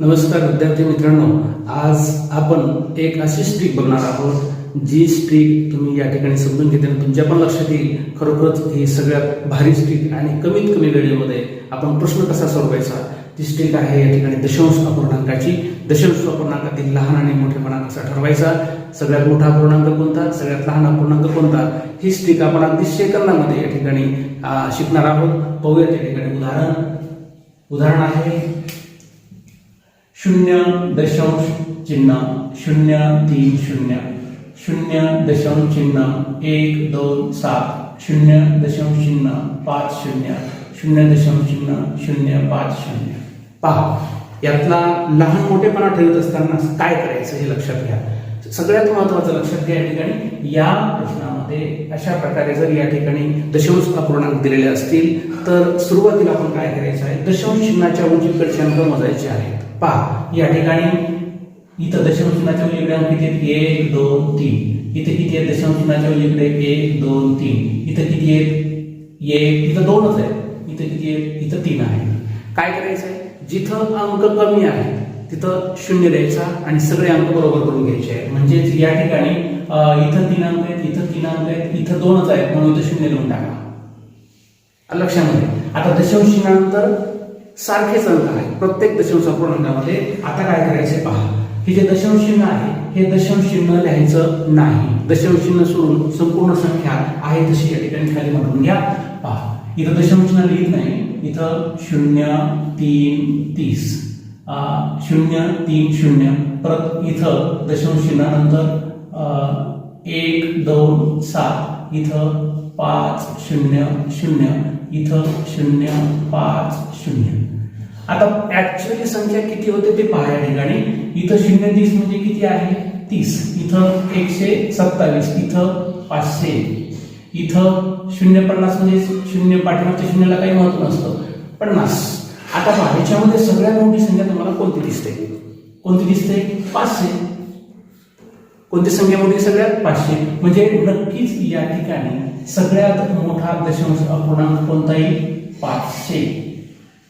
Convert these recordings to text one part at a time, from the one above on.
नमस्कार विद्यार्थी मित्रांनो आज आपण एक अशी स्ट्रीक बघणार आहोत जी स्ट्रीक तुम्ही या ठिकाणी समजून घेताना तुमच्या पण लक्षात येईल. खरोखरच ही सगळ्यात भारी स्ट्रीक आणि कमीत कमी वेळेमध्ये आपण प्रश्न कसा सोडवायचा ती स्ट्रीक आहे या ठिकाणी दशांश अपूर्णांकाची. दशांश अपूर्णांकातील लहान आणि मोठेपणा कसा ठरवायचा सगळ्यात मोठा अपूर्णांक कोणता सगळ्यात लहान अपूर्णांक कोणता ही स्ट्रीक आपण अगदी सेकंदामध्ये या ठिकाणी शिकणार आहोत. पाहूया त्या ठिकाणी उदाहरण. उदाहरण आहे शून्य दशांश चिन्ह शून्य तीन शून्य शून्य दशांश चिन्ह एक दोन सात शून्य दशांश चिन्ह पाच शून्य शून्य दशांश चिन्ह शून्य पाच शून्य पहा यातला लहान मोठेपणा ठेवत असताना काय करायचं हे लक्षात घ्या. सगळ्यात महत्वाचं लक्षात घ्या या ठिकाणी या प्रश्नामध्ये अशा प्रकारे जर या ठिकाणी दशांश अपूर्णांक दिलेले असतील तर सुरुवातीला आपण काय करायचं आहे? दशांश चिन्हाच्या उंचीकडचे अंक मोजायचे आहेत. पहा या ठिकाणी इथं दशांश चिन्हाच्या उजवीकडे अंक किती आहेत? एक दोन तीन. इथे किती आहेत? दशांश चिन्हाच्या उजवीकडे एक दोन तीन. इथं किती आहेत? एक इथं दोनच आहेत. इथं किती आहेत? इथं तीन आहे काय करायचं आहे? जिथं अंक कमी आहे तिथं शून्य द्यायचा आणि सगळे अंक बरोबर करून घ्यायचे आहेत म्हणजेच या ठिकाणी इथं तीन अंक आहेत इथं तीन अंक आहेत इथं दोनच आहेत म्हणून इथं शून्य लिहून टाका. लक्षामध्ये. आता दशांश सारखेच अंक आहे प्रत्येक दशांश पूर्णांकामध्ये आता काय करायचे पहा. हे जे दशांश चिन्ह आहे हे दशांश चिन्ह लिहायचं नाही. दशांश चिन्ह सोडून संपूर्ण संख्या आहे तशी या ठिकाणी खाली म्हणून घ्या. पहा. इथं दशांश चिन्ह लिहित नाही. इथं शून्य तीन तीस. शून्य तीन शून्य. परत इथं दशांश चिन्हानंतर एक दोन सात. इथं पाच शून्य शून्य. इथं शून्य पाच शून्य. आता ऍक्च्युअली संख्या किती होते ते पहा या ठिकाणी. इथं शून्य तीस म्हणजे किती आहे? तीस. इथं एकशे सत्तावीस. इथं पाचशे. इथं शून्य पन्नास म्हणजे शून्य पाठीमागच्या शून्याला काही महत्त्व नसतं. पन्नास. आता पहा याच्यामध्ये सगळ्यात मोठी संख्या तुम्हाला कोणती दिसते? कोणती दिसते? पाचशे. कोणती संख्या मोठी सगळ्यात? पाचशे. म्हणजे नक्कीच या ठिकाणी सगळ्यात मोठा दशांश अपूर्णांक कोणता येईल? पाचशे.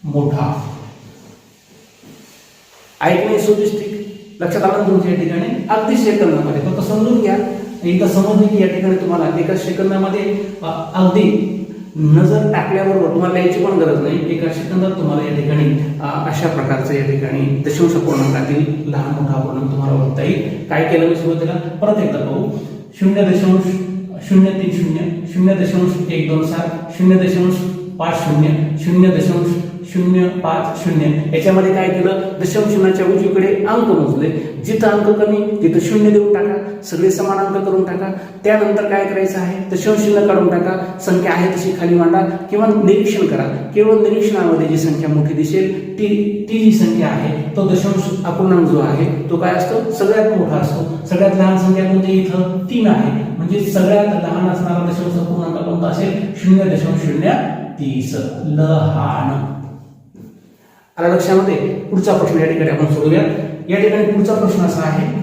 मोठा. ऐकणे सोजिस्टिक लक्षात आलं तुमच्या या ठिकाणी? अगदी सेकंदामध्ये फक्त समजून घ्या. एकदा समजले की या ठिकाणी तुम्हाला एका सेकंदामध्ये अगदी नजर टाकल्याबरोबर तुम्हाला यायची पण गरज नाही. एका सेकंदात तुम्हाला या ठिकाणी अशा प्रकारचं या ठिकाणी दशांश पूर्णांकातील लहान मोठा पूर्णांक तुम्हाला ओळखता येईल काय केलं मी सुरुवातीला? परत एकदा पाहू. शून्य दशांश शून्य तीन शून्य शून्य दशांश एक दोन सात शून्य दशांश पाच शून्य शून्य दशांश शून्य पाच शून्य. याच्यामध्ये काय केलं? दशांश उजवीकडे अंक मोजले. जिथं अंक कमी तिथं शून्य देऊन टाका. सगळे समान अंक करून टाका. त्यानंतर काय करायचं आहे? दशमशून्य काढून टाका. संख्या आहे तशी खाली मांडा. किंवा निरीक्षण करा. केवळ निरीक्षणामध्ये जी संख्या मोठी दिसेल ती ती जी संख्या आहे तो दशांश अपूर्णांक जो आहे तो काय असतो? सगळ्यात मोठा असतो. सगळ्यात लहान संख्या म्हणजे इथं तीन आहे. म्हणजे सगळ्यात लहान असणारा दशांश अपूर्णांक कोणता असेल? शून्य दशांश शून्य तीस. लहान. आला लक्षामध्ये पुढचा प्रश्न या ठिकाणी आपण सोडूया. या ठिकाणी पुढचा प्रश्न असा आहे.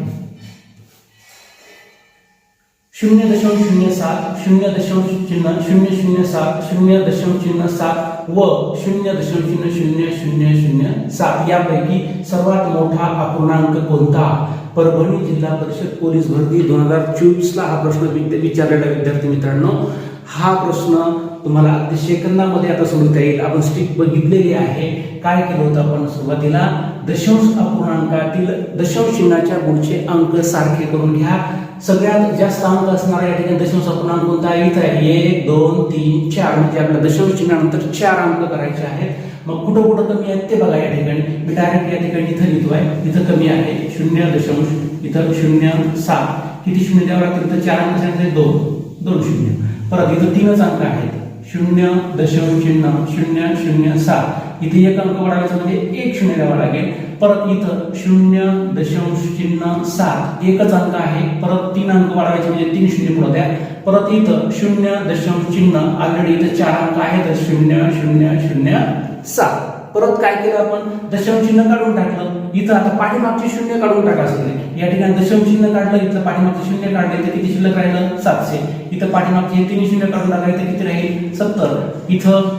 शून्य दशांश शून्य सात शून्य दशांश चिन्ह शून्य शून्य सात शून्य दशांश चिन्ह सात व शून्य दशांश चिन्ह शून्य शून्य शून्य सात यापैकी सर्वात मोठा अपूर्णांक कोणता? परभणी जिल्हा परिषद पोलीस भरती दोन हजार चोवीसला हा प्रश्न विद्या- विचारलेला विद्यार्थी मित्रांनो. हा प्रश्न तुम्हाला अगदी सेकंदामध्ये आता सोडवता येईल. आपण स्टिक बघितलेली आहे. काय केलं होतं आपण सुरुवातीला? दशांश अपूर्णांकातील दशांश चिन्हाच्या पुढचे अंक सारखे करून घ्या. सगळ्यात जास्त अंक असणारा या ठिकाणी दशांश अपूर्णांक कोणता आहे? इथं आहे. एक दोन तीन चार. म्हणजे आपल्या दशांश चिन्हानंतर चार अंक करायचे आहेत. मग कुठं कुठं कमी आहेत ते बघा या ठिकाणी. मी डायरेक्ट या ठिकाणी इथं लिहितो आहे इथं कमी आहे. शून्य दशांश इथं शून्य सात. किती शून्य? द्यावं लागतं इथं चार अंक सांगितले. दोन. दोन शून्य. परत इथं तीनच अंक आहेत. शून्य दशांश चिन्ह शून्य शून्य सात. इथे एक अंक वाढवायचा म्हणजे एक शून्य द्यावा लागेल. परत इथं शून्य दशांश चिन्ह सात. एकच अंक आहे. परत तीन अंक वाढवायचे म्हणजे तीन शून्य पुढे द्या. परत इथं शून्य दशांश चिन्ह ऑलरेडी इथं चार अंक आहेत. शून्य शून्य शून्य सात. परत काय केलं आपण? दशम चिन्ह काढून टाकलं. इथं आता पाठीमागचे शून्य काढून टाका नाही या ठिकाणी दशम चिन्ह काढलं इथं पाठीमागचे शून्य काढले तर किती शिल्लक राहिलं? सातशे. इथं पाठीमागचे तीन शून्य काढून टाका इथं किती राहील? सत्तर. इथं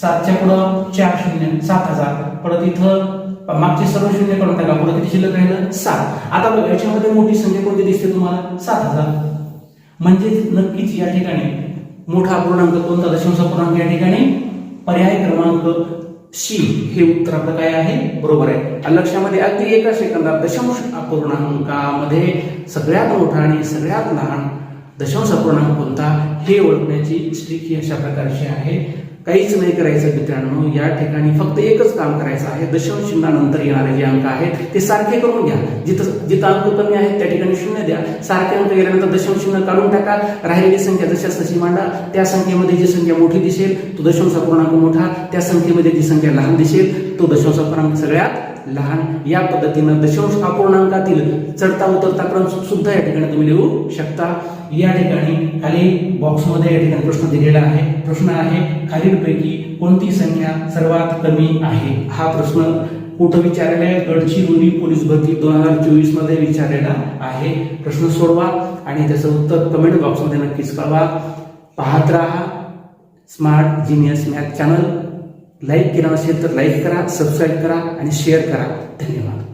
सातच्या पुढं चार शून्य सात हजार. परत इथं मागचे सर्व शून्य काढून टाका पुढे किती शिल्लक राहिलं? सात. आता बघा याच्यामध्ये मोठी संख्या कोणती दिसते तुम्हाला? सात हजार. म्हणजे नक्कीच या ठिकाणी मोठा पूर्णांक कोणता? दशांश पूर्णांक या ठिकाणी पर्याय क्रमांक सी हे उत्तर आपलं काय आहे? बरोबर आहे. लक्षामध्ये अगदी एका सेकंदात दशांश अपूर्णांकामध्ये सगळ्यात मोठा आणि सगळ्यात लहान दशांश अपूर्णांक कोणता? हे ओळखण्याची स्ट्रिक ही अशा प्रकारची आहे. काहीच नाही करायचं मित्रांनो. या ठिकाणी फक्त एकच काम करायचं आहे. दशांश चिन्हानंतर येणारे जे अंक आहेत ते सारखे करून घ्या. जिथं जिथं अंक कमी आहेत त्या ठिकाणी शून्य द्या. सारखे अंक गेल्यानंतर दशांश चिन्ह काढून टाका. राहिलेली संख्या जशा तशी मांडा. त्या संख्येमध्ये जी संख्या मोठी दिसेल तो दशांश अपूर्णांक मोठा. त्या संख्येमध्ये जी संख्या लहान दिसेल तो दशांश अपूर्णांक सगळ्यात लहान या पद्धतीनं दशांश अपूर्णांकातील चढता उतरता क्रम सुद्धा या ठिकाणी तुम्ही लिहू शकता. या ठिकाणी खाली बॉक्समध्ये या ठिकाणी प्रश्न दिलेला आहे. प्रश्न आहे खालीलपैकी कोणती संख्या सर्वात कमी आहे? हा प्रश्न कुठं विचारलेला आहे? गडचिरोली पोलीस भरती दोन हजार चोवीसमध्ये विचारलेला आहे. प्रश्न सोडवा आणि त्याचं उत्तर कमेंट बॉक्समध्ये नक्कीच कळवा. पाहत राहा. Smart genius math channel like केला असेल तर लाईक करा सबस्क्राईब करा आणि शेअर करा. धन्यवाद.